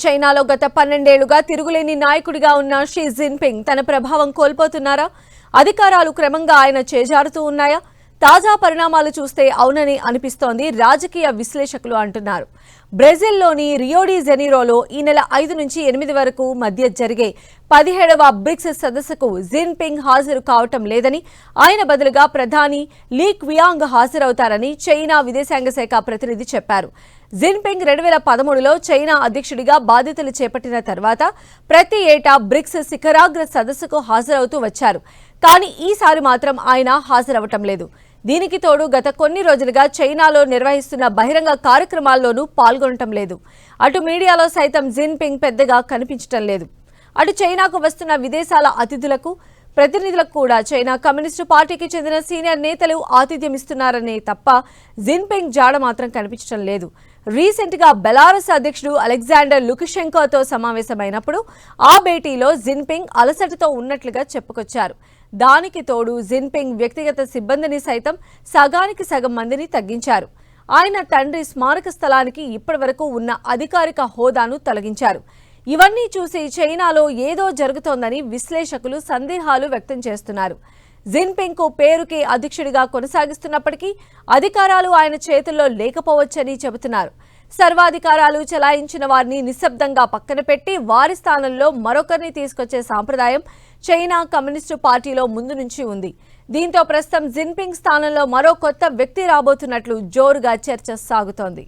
చైనాలో గత పన్నెండేళ్ళుగా తిరుగులేని నాయకుడిగా ఉన్న షీ జిన్పింగ్ తన ప్రభావం కోల్పోతున్నారా? అధికారాలు క్రమంగా ఆయన చేజారుతూ ఉన్నాయా? తాజా పరిణామాలు చూస్తే అవునని అనిపిస్తోంది రాజకీయ విశ్లేషకులు అంటున్నారు. బ్రెజిల్లోని రియోడి జెనీరోలో ఈ నెల ఐదు నుంచి ఎనిమిది వరకు మధ్య జరిగే పదిహేడవ బ్రిక్స్ సదస్సుకు జిన్పింగ్ హాజరు కావటం లేదని ఆయన బదులుగా ప్రధాని లీ క్వియాంగ్ హాజరవుతారని చైనా విదేశాంగ శాఖ ప్రతినిధి చెప్పారు. జిన్పింగ్ రెండు వేల పదమూడులో చైనా అధ్యక్షుడిగా బాధ్యతలు చేపట్టిన తర్వాత ప్రతి ఏటా బ్రిక్స్ శిఖరాగ్ర సదస్సుకు హాజరవుతూ వచ్చారు. కానీ ఈసారి మాత్రం ఆయన హాజరవటం లేదు. దీనికి తోడు గత కొన్ని రోజులుగా చైనాలో నిర్వహిస్తున్న బహిరంగ కార్యక్రమాల్లోనూ పాల్గొనటం లేదు. అటు మీడియాలో సైతం జిన్పింగ్ పెద్దగా కనిపించటం లేదు. అటు చైనాకు వస్తున్న విదేశాల అతిథులకు ప్రతినిధులకు కూడా చైనా కమ్యూనిస్టు పార్టీకి చెందిన సీనియర్ నేతలు ఆతిథ్యం ఇస్తున్నారనే తప్ప జిన్పింగ్ జాడ మాత్రం కనిపించడం లేదు. రీసెంట్గా బెలారస్ అధ్యక్షుడు అలెగ్జాండర్ లుకషెంకోతో సమావేశమైనప్పుడు ఆ భేటీలో జిన్పింగ్ అలసటతో ఉన్నట్లుగా చెప్పుకొచ్చారు. దానికి తోడు జిన్పింగ్ వ్యక్తిగత సిబ్బందిని సైతం సగానికి సగం మందిని తగ్గించారు. ఆయన తండ్రి స్మారక స్థలానికి ఇప్పటివరకు ఉన్న అధికారిక హోదాను తొలగించారు. ఇవన్నీ చూసి చైనాలో ఏదో జరుగుతోందని విశ్లేషకులు సందేహాలు వ్యక్తం చేస్తున్నారు. జిన్పింగ్కు పేరుకి అధ్యక్షుడిగా కొనసాగిస్తున్నప్పటికీ అధికారాలు ఆయన చేతుల్లో లేకపోవచ్చని చెబుతున్నారు. సర్వాధికారాలు చెలాయించిన వారిని నిశ్శబ్దంగా పక్కన పెట్టి వారి స్థానంలో మరొకరిని తీసుకొచ్చే సాంప్రదాయం చైనా కమ్యూనిస్టు పార్టీలో ముందు నుంచి ఉంది. దీంతో ప్రస్తుతం జిన్పింగ్ స్థానంలో మరో కొత్త వ్యక్తి రాబోతున్నట్లు జోరుగా చర్చ సాగుతోంది.